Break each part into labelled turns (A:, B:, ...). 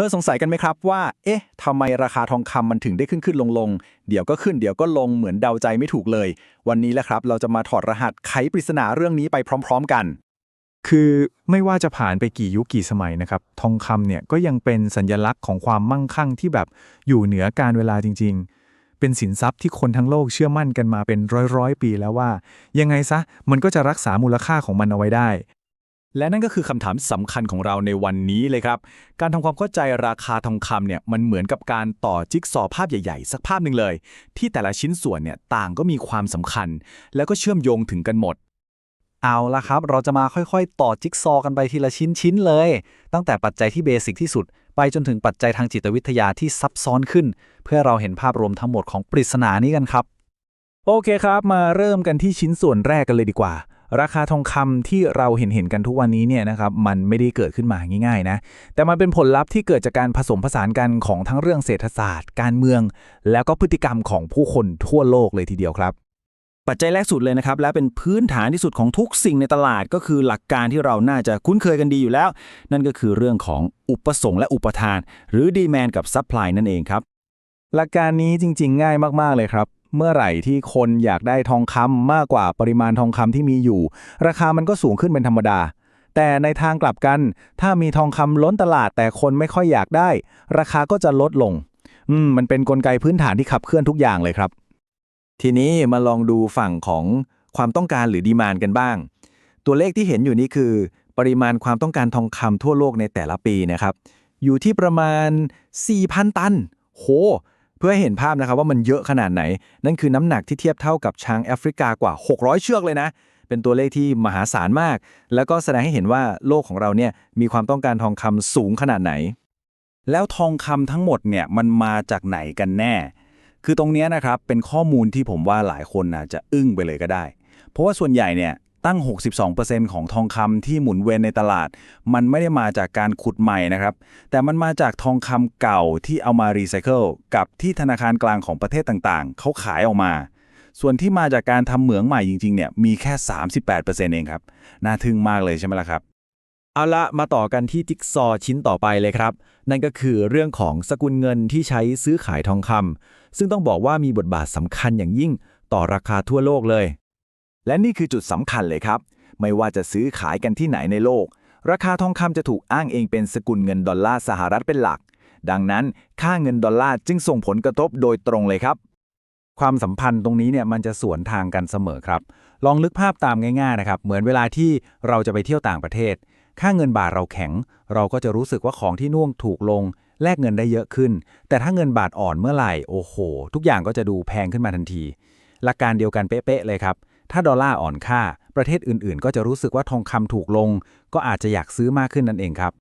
A: เคยสงสัยกันไหมครับว่า เอ๊ะทำไมราคาทองคำมันถึงได้ขึ้นขึ้นลงลง เดี๋ยวก็ขึ้นเดี๋ยวก็ลงเหมือนเดาใจไม่ถูกเลย วันนี้แหละครับ เราจะมาถอดรหัสไขปริศนาเรื่องนี้ไปพร้อม ๆกัน
B: คือไม่ว่าจะผ่านไปกี่ยุคกี่สมัยนะครับ ทองคำเนี่ยก็ยังเป็นสัญลักษณ์ของความมั่งคั่งที่แบบอยู่เหนือการเวลาจริง ๆ เป็นสินทรัพย์ที่คนทั้งโลกเชื่อมั่นกันมาเป็นร้อยๆปีแล้วว่า ยังไงซะมันก็จะรักษามูลค่าของมันเอาไว้ได้
A: และนั่นก็คือคำถามสำคัญของเราในวันนี้เลยครับ การทำความเข้าใจราคาทองคำเนี่ยมันเหมือนกับการต่อจิ๊กซอว์ภาพใหญ่ๆ สักภาพหนึ่งเลย ที่แต่ละชิ้นส่วนเนี่ยต่างก็มีความสำคัญ แล้วก็เชื่อมโยงถึงกันหมด
C: เอาละครับ เราจะมาค่อยๆ ต่อจิ๊กซอกันไปทีละชิ้นๆเลย ตั้งแต่ปัจจัยที่เบสิกที่สุด ไปจนถึงปัจจัยทางจิตวิทยาที่ซับซ้อนขึ้น เพื่อเราเห็นภาพรวมทั้งหมดของปริศนานี้กันครับ
B: โอเคครับ มาเริ่มกันที่ชิ้นส่วนแรกกันเลยดีกว่า ราคาทองคำที่เราเห็นเห็นกันทุกวันนี้เนี่ยนะครับมันไม่ได้เกิดขึ้นมาง่ายๆนะแต่มันเป็นผลลัพธ์ที่เกิดจากการผสมผสานกันของทั้งเรื่องเศรษฐศาสตร์ การเมือง แล้วก็พฤติกรรมของผู้คนทั่วโลกเลยทีเดียวครับ
D: ปัจจัยแรกสุดเลยนะครับ และเป็นพื้นฐานที่สุดของทุกสิ่งในตลาดก็คือหลักการที่เราน่าจะคุ้นเคยกันดีอยู่แล้ว นั่นก็คือเรื่องของอุปสงค์และอุปทาน หรือดีแมนกับซัพพลายนั่นเองครับ
B: หลักการนี้จริง ๆ ง่ายมากๆเลยครับ เมื่อไหร่ที่คนอยากได้ทองคำมากกว่าปริมาณทองคำที่มีอยู่ ราคามันก็สูงขึ้นเป็นธรรมดา แต่ในทางกลับกัน ถ้ามีทองคำล้นตลาดแต่คนไม่ค่อยอยากได้ ราคาก็จะลดลง อืมมันเป็นนกลไกพื้นฐานที่ขับเคลื่อนทุกอย่างเลยครับ
D: ทีนี้มาลองดูฝั่งของความต้องการหรือดีมานกันบ้าง ตัวเลขที่เห็นอยู่นี้คือ ปริมาณความต้องการทองคำทั่วโลกในแต่ละปีนะครับ อยู่ที่ประมาณ 4,000 ตัน โห เพื่อให้เห็นภาพนะครับว่ามันเยอะขนาดไหน นั่นคือน้ำหนักที่เทียบเท่ากับช้างแอฟริกากว่า 600 เชือกเลยนะ เป็นตัวเลขที่มหาศาลมาก แล้วก็แสดงให้เห็นว่าโลกของเราเนี่ยมีความต้องการทองคำสูงขนาดไหน แล้วทองคำทั้งหมดเนี่ยมันมาจากไหนกันแน่ คือตรงนี้นะครับเป็นข้อมูลที่ผมว่าหลายคนอาจจะอึ้งไปเลยก็ได้ เพราะว่าส่วนใหญ่เนี่ย ตั้ง 62%ของทองคำที่หมุนเวียนในตลาด มันไม่ได้มาจากการขุดใหม่นะครับ แต่มันมาจากทองคำเก่าที่เอามารีไซเคิลกับที่ธนาคารกลางของประเทศต่างๆ เขาขายออกมา ส่วนที่มาจากการทำเหมืองใหม่จริงๆเนี่ยมีแค่ 38%เองครับ น่าทึ่งมากเลยใช่ไหมล่ะครับ
A: เอาละมาต่อกันที่จิ๊กซอว์ชิ้นต่อไปเลยครับ นั่นก็คือเรื่องของสกุลเงินที่ใช้ซื้อขายทองคำซึ่งต้องบอกว่ามีบทบาทสำคัญอย่างยิ่งต่อราคาทั่วโลกเลย
D: และนี่คือจุดสำคัญเลยครับ ไม่ว่าจะซื้อขายกันที่ไหนในโลก ราคาทองคำจะถูกอ้างเองเป็นสกุลเงินดอลลาร์สหรัฐเป็นหลัก ดังนั้นค่าเงินดอลลาร์จึงส่งผลกระทบโดยตรงเลยครับ
B: ความสัมพันธ์ตรงนี้เนี่ยมันจะสวนทางกันเสมอครับ ลองนึกภาพตามง่ายๆนะครับเหมือนเวลาที่เราจะไปเที่ยวต่างประเทศ ค่าเงินบาทเราแข็ง เราก็จะรู้สึกว่าของที่น่วงถูกลงแลกเงินได้เยอะขึ้น แต่ถ้าเงินบาทอ่อนเมื่อไหร่ โอ้โห ทุกอย่างก็จะดูแพงขึ้นมาทันที หลักการเดียวกันเป๊ะๆเลยครับ ถ้าดอลลาร์อ่อนค่า ประเทศอื่นๆ ก็จะรู้สึกว่าทองคำถูกลง ก็อาจจะอยากซื้อมากขึ้นนั่นเองครับ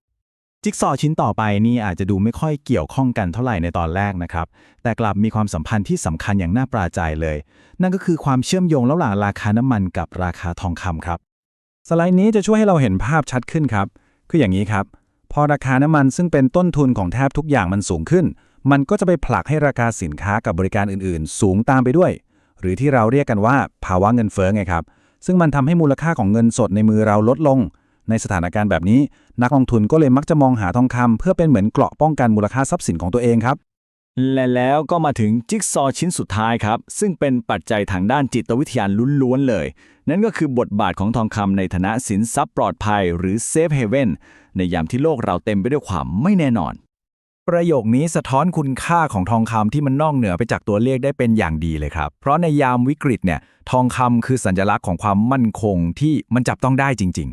B: จิ๊กซอว์ชิ้นต่อไปนี่อาจจะดูไม่ค่อยเกี่ยวข้องกันเท่าไหร่ในตอนแรกนะครับ แต่กลับมีความสัมพันธ์ที่สำคัญอย่างน่าปราใจเลย นั่นก็คือความเชื่อมโยงระหว่างราคาน้ำมันกับราคาทองคำครับสไลด์นี้จะช่วยให้เราเห็นภาพชัดขึ้นครับ คืออย่างนี้ครับ พอราคาน้ำมันซึ่งเป็นต้นทุนของแทบทุกอย่างมันสูงขึ้น มันก็จะไปผลักให้ราคาสินค้ากับบริการอื่นๆ สูงตามไปด้วย หรือที่เราเรียกกันว่าภาวะเงินเฟ้อไงครับ ซึ่งมันทำให้มูลค่าของเงินสดในมือเราลดลง ในสถานการณ์แบบนี้ นักลงทุนก็เลยมักจะมองหาทองคำเพื่อเป็นเหมือนเกราะป้องกันมูลค่าทรัพย์สินของตัวเองครับ
A: และแล้วก็มาถึงจิ๊กซอว์ชิ้นสุดท้ายครับ ซึ่งเป็นปัจจัยทางด้านจิตวิทยาล้วนๆเลย นั่นก็คือบทบาทของทองคำในฐานะสินทรัพย์ปลอดภัย หรือเซฟเฮเว่นในยามที่โลกเราเต็มไปด้วยความไม่แน่นอน
B: ประโยคนี้สะท้อนคุณค่าของทองคำที่มันนอกเหนือไปจากตัวเลขได้เป็นอย่างดีเลยครับ เพราะในยามวิกฤตเนี่ยทองคำคือสัญลักษณ์ของความมั่นคงที่มันจับต้องได้จริง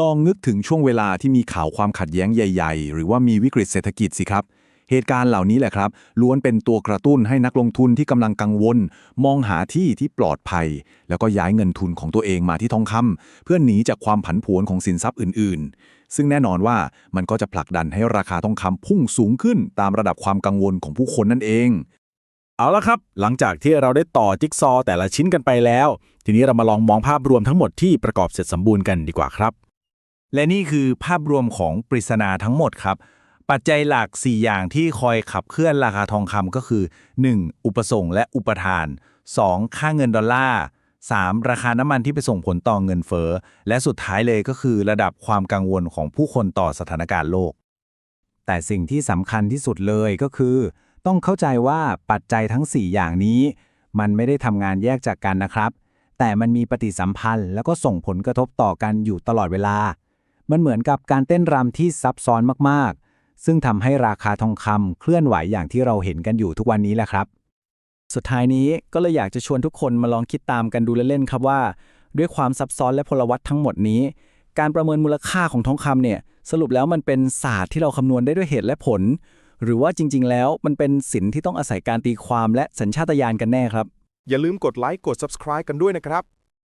E: ลองนึกถึงช่วงเวลาที่มีข่าวความขัดแย้งใหญ่ ๆ หรือว่ามีวิกฤตเศรษฐกิจสิครับ เหตุการณ์เหล่านี้แหละครับ ล้วนเป็นตัวกระตุ้นให้นักลงทุนที่กำลังกังวล มองหาที่ที่ปลอดภัย แล้วก็ย้ายเงินทุนของตัวเองมาที่ทองคำเพื่อหนีจากความผันผวนของสินทรัพย์อื่น ๆ ซึ่งแน่นอนว่ามันก็จะผลักดันให้ราคาทองคำพุ่งสูงขึ้นตามระดับความกังวลของผู้คนนั่นเอง
A: เอาละครับ หลังจากที่เราได้ต่อจิ๊กซอว์แต่ละชิ้นกันไปแล้ว ทีนี้เรามาลองมองภาพรวมทั้งหมดที่ประกอบเสร็จสมบูรณ์กันดีกว่าครับ
B: และนี่คือภาพรวมของปริศนาทั้งหมดครับ ปัจจัยหลัก 4 อย่างที่คอยขับเคลื่อนราคาทองคำก็คือ 1. อุปสงค์และอุปทาน 2. ค่าเงินดอลลาร์ 3. ราคาน้ำมันที่ไปส่งผลต่อเงินเฟ้อ และสุดท้ายเลยก็คือระดับความกังวลของผู้คนต่อสถานการณ์โลก แต่สิ่งที่สำคัญที่สุดเลยก็คือ ต้องเข้าใจว่าปัจจัยทั้ง 4 อย่างนี้ มันไม่ได้ทำงานแยกจากกันนะครับ แต่มันมีปฏิสัมพันธ์ แล้วก็ส่งผลกระทบต่อกันอยู่ตลอดเวลา มันเหมือนกับการเต้นรำที่ซับซ้อนมากๆ ซึ่งทำให้ราคาทองคำเคลื่อนไหวอย่างที่เราเห็นกันอยู่ทุกวันนี้แหละครับ
A: สุดท้ายนี้ก็เลยอยากจะชวนทุกคนมาลองคิดตามกันดูเล่นๆครับว่า ด้วยความซับซ้อนและพลวัตทั้งหมดนี้ การประเมินมูลค่าของทองคำเนี่ยสรุปแล้วมันเป็นศาสตร์ที่เราคำนวณได้ด้วยเหตุและผล หรือว่าจริง ๆ แล้วมันเป็นสินที่ต้องอาศัยการตีความและสัญชาตญาณกันแน่ครับ
F: อย่าลืมกดไลค์กด subscribe กันด้วยนะครับ